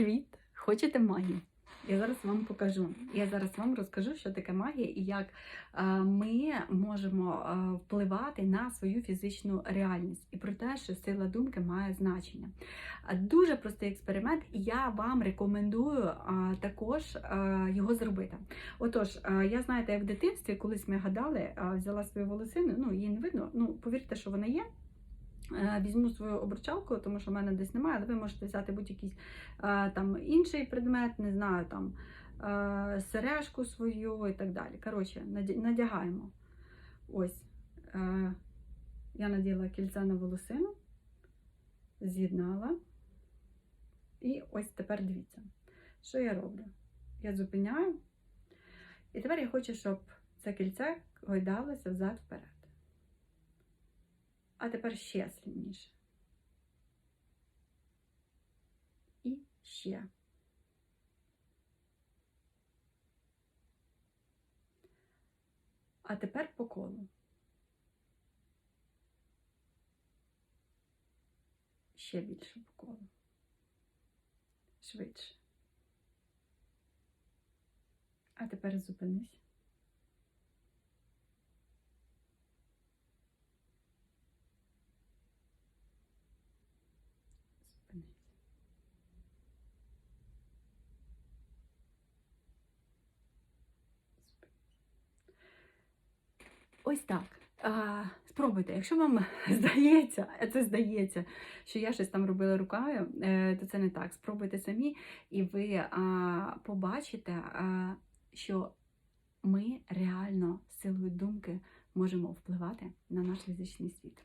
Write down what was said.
Привіт! Хочете магії? Я зараз вам покажу. Я зараз вам розкажу, що таке магія і як е, ми можемо е, впливати на свою фізичну реальність і про те, що сила думки має значення. Е, Дуже простий експеримент, і я вам рекомендую також його зробити. Отож, я знаєте, як в дитинстві колись ми гадали, взяла свою волосину, ну її не видно. Ну повірте, що вона є. Е, Візьму свою обручалку, тому що в мене десь немає, але ви можете взяти будь-якийсь е, інший предмет, не знаю, там е, сережку свою і так далі. Коротше, надягаємо. Ось. Я наділа кільце на волосину, з'єднала. І ось тепер дивіться, що я роблю. Я зупиняю. І тепер я хочу, щоб це кільце гойдалося взад-вперед. А тепер ще сильніше. І ще. А тепер по колу. Ще більше по колу. Швидше. А тепер зупинись. Ось так. А, спробуйте, якщо вам здається, це здається, що я щось там робила рукою, е, то це не так. Спробуйте самі, і ви а, побачите, а, що ми реально силою думки можемо впливати на наш фізичний світ.